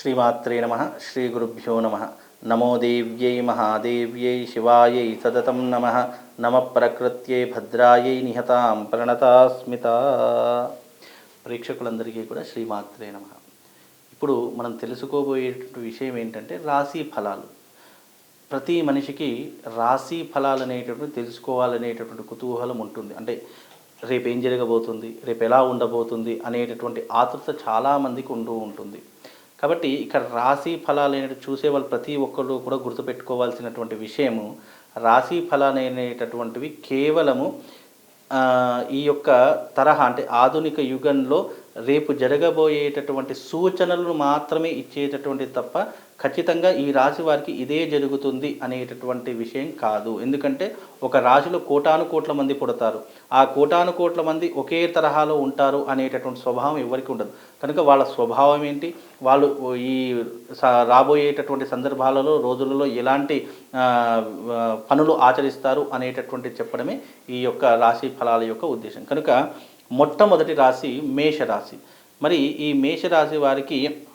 శ్రీమాత్రే నమ శ్రీ గురుభ్యో నమ. నమో దేవ్యై మహాదేవ్యై శివాయై సతతం నమ. నమ ప్రకృత్యై భద్రాయై నిహతాం ప్రణతాస్మిత. ప్రేక్షకులందరికీ కూడా శ్రీమాత్రే నమ. ఇప్పుడు మనం తెలుసుకోబోయేటువంటి విషయం ఏంటంటే రాశి ఫలాలు. ప్రతి మనిషికి రాశి ఫలాలు అనేటటువంటి తెలుసుకోవాలనేటటువంటి కుతూహలం ఉంటుంది. అంటే రేపు ఏం జరగబోతుంది రేపు ఎలా ఉండబోతుంది అనేటటువంటి ఆతృత చాలామందికి ఉంటూ ఉంటుంది. కాబట్టి ఇక్కడ రాశి ఫలాలు అనేవి చూసే వాళ్ళు ప్రతి ఒక్కరు కూడా గుర్తుపెట్టుకోవాల్సినటువంటి విషయము రాశి ఫలాలు అనేటటువంటివి కేవలము ఈ యొక్క తరహా అంటే ఆధునిక యుగంలో రేపు జరగబోయేటటువంటి సూచనలను మాత్రమే ఇచ్చేటటువంటి తప్ప ఖచ్చితంగా ఈ రాశి వారికి ఇదే జరుగుతుంది అనేటటువంటి విషయం కాదు. ఎందుకంటే ఒక రాశిలో కోటాను కోట్ల మంది పుడతారు. ఆ కోటాను కోట్ల మంది ఒకే తరహాలో ఉంటారు అనేటటువంటి స్వభావం ఎవరికి ఉండదు. కనుక వాళ్ళ స్వభావం ఏంటి? వాళ్ళు ఈ స- రాబోయేటటువంటి సందర్భాలలో రోజులలో ఎలాంటి పనులు ఆచరిస్తారు అనేటటువంటి చెప్పడమే ఈ యొక్క రాశి ఫలాల యొక్క ఉద్దేశం. కనుక మొట్టమొదటి రాశి మేషరాశి. మరి ఈ మేషరాశి వారికి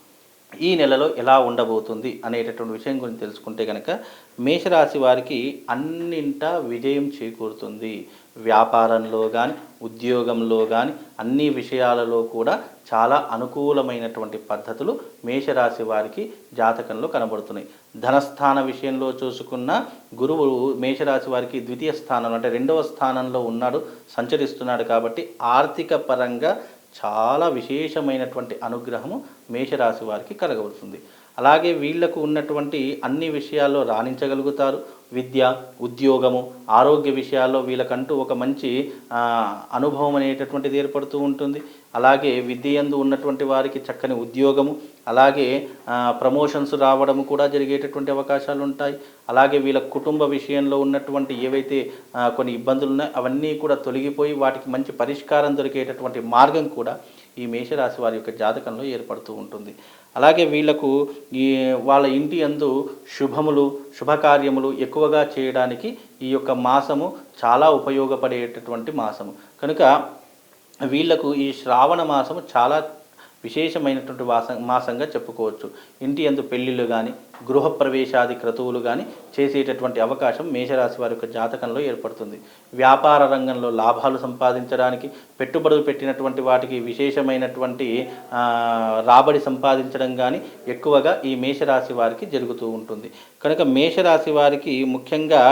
ఈ నెలలో ఎలా ఉండబోతుంది అనేటటువంటి విషయం గురించి తెలుసుకుంటే కనుక మేషరాశి వారికి అన్నింటా విజయం చేకూరుతుంది. వ్యాపారంలో కానీ ఉద్యోగంలో కానీ అన్ని విషయాలలో కూడా చాలా అనుకూలమైనటువంటి పద్ధతులు మేషరాశి వారికి జాతకంలో కనబడుతున్నాయి. ధనస్థాన విషయంలో చూసుకున్న గురువు మేషరాశి వారికి ద్వితీయ స్థానంలో అంటే రెండవ స్థానంలో ఉన్నాడు సంచరిస్తున్నాడు కాబట్టి ఆర్థిక పరంగా చాలా విశేషమైనటువంటి అనుగ్రహము మేషరాశి వారికి కలగవలసింది. అలాగే వీళ్ళకు ఉన్నటువంటి అన్ని విషయాల్లో రాణించగలుగుతారు. విద్య ఉద్యోగము ఆరోగ్య విషయాల్లో వీళ్ళకంటూ ఒక మంచి అనుభవం అనేటటువంటిది ఏర్పడుతూ ఉంటుంది. అలాగే విద్యయందు ఉన్నటువంటి వారికి చక్కని ఉద్యోగము అలాగే ప్రమోషన్స్ రావడము కూడా జరిగేటటువంటి అవకాశాలు ఉంటాయి. అలాగే వీళ్ళ కుటుంబ విషయంలో ఉన్నటువంటి ఏవైతే కొన్ని ఇబ్బందులు ఉన్నాయో అవన్నీ కూడా తొలగిపోయి వాటికి మంచి పరిష్కారం దొరికేటటువంటి మార్గం కూడా ఈ మేషరాశి వారి యొక్క జాతకంలో ఏర్పడుతూ ఉంటుంది. అలాగే వీళ్ళకు ఈ వాళ్ళ ఇంటి అందు శుభములు శుభకార్యములు ఎక్కువగా చేయడానికి ఈ యొక్క మాసము చాలా ఉపయోగపడేటటువంటి మాసము. కనుక వీళ్ళకు ఈ శ్రావణ మాసము చాలా విశేషమైనటువంటి వాస మాసంగా చెప్పుకోవచ్చు. ఇంటి అందు పెళ్ళిళ్ళు కానీ గృహప్రవేశాది క్రతువులు కానీ చేసేటటువంటి అవకాశం మేషరాశి వారి యొక్క జాతకంలో ఏర్పడుతుంది. వ్యాపార రంగంలో లాభాలు సంపాదించడానికి పెట్టుబడులు పెట్టినటువంటి వాటికి విశేషమైనటువంటి రాబడి సంపాదించడం కానీ ఎక్కువగా ఈ మేషరాశి వారికి జరుగుతూ ఉంటుంది. కనుక మేషరాశి వారికి ముఖ్యంగా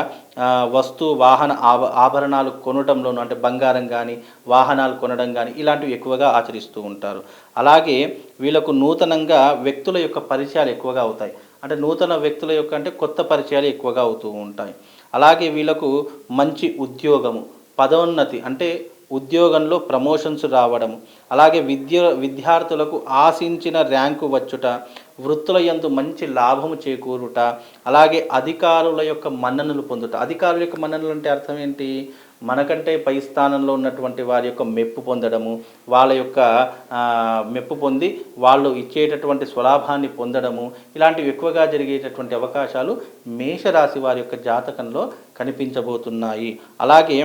వస్తు వాహన ఆభ ఆభరణాలు కొనడంలోనూ అంటే బంగారం కానీ వాహనాలు కొనడం కానీ ఇలాంటివి ఎక్కువగా ఆచరిస్తూ ఉంటారు. అలాగే అలాగే వీళ్ళకు నూతనంగా వ్యక్తుల యొక్క పరిచయాలు ఎక్కువగా అవుతాయి. అంటే నూతన వ్యక్తుల యొక్క అంటే కొత్త పరిచయాలు ఎక్కువగా అవుతూ ఉంటాయి. అలాగే వీళ్ళకు మంచి ఉద్యోగము పదోన్నతి అంటే ఉద్యోగంలో ప్రమోషన్స్ రావడము అలాగే విద్య విద్యార్థులకు ఆశించిన ర్యాంకు వచ్చుట వృత్తుల యందు మంచి లాభము చేకూరుట అలాగే అధికారుల యొక్క మన్ననలు పొందుట. అధికారుల యొక్క మన్ననలు అంటే అర్థం ఏంటి? మనకంటే పై స్థానంలో ఉన్నటువంటి వారి యొక్క మెప్పు పొందడము వాళ్ళ యొక్క మెప్పు పొంది వాళ్ళు ఇచ్చేటటువంటి స్వలాభాన్ని పొందడము ఇలాంటివి ఎక్కువగా జరిగేటటువంటి అవకాశాలు మేషరాశి వారి యొక్క జాతకంలో కనిపించబోతున్నాయి. అలాగే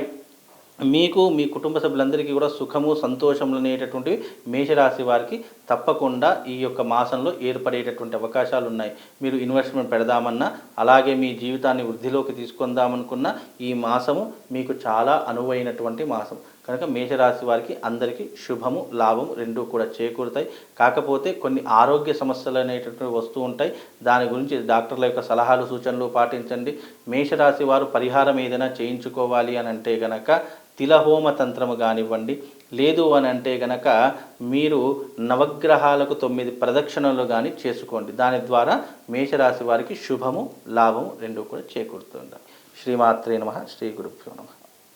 మీకు మీ కుటుంబ సభ్యులందరికీ కూడా సుఖము సంతోషములు అనేటటువంటివి మేషరాశి వారికి తప్పకుండా ఈ యొక్క మాసంలో ఏర్పడేటటువంటి అవకాశాలు ఉన్నాయి మీరు ఇన్వెస్ట్మెంట్ పెడదామన్నా అలాగే మీ జీవితాన్ని వృద్ధిలోకి తీసుకుందామనుకున్న ఈ మాసము మీకు చాలా అనువైనటువంటి మాసం. కనుక మేషరాశి వారికి అందరికీ శుభము లాభం రెండూ కూడా చేకూరుతాయి. కాకపోతే కొన్ని ఆరోగ్య సమస్యలు అనేటటువంటి వస్తూ ఉంటాయి. దాని గురించి డాక్టర్ల యొక్క సలహాలు సూచనలు పాటించండి. మేషరాశి వారు పరిహారం ఏదైనా చేయించుకోవాలి అని అంటే గనక తిలహోమ తంత్రము కానివ్వండి. లేదు అని అంటే గనక మీరు నవగ్రహాలకు తొమ్మిది ప్రదక్షిణలు కానీ చేసుకోండి. దాని ద్వారా మేషరాశి వారికి శుభము లాభము రెండు కూడా చేకూరుతుంది శ్రీమాత్రే నమ. శ్రీ గురుభ్యో నమ.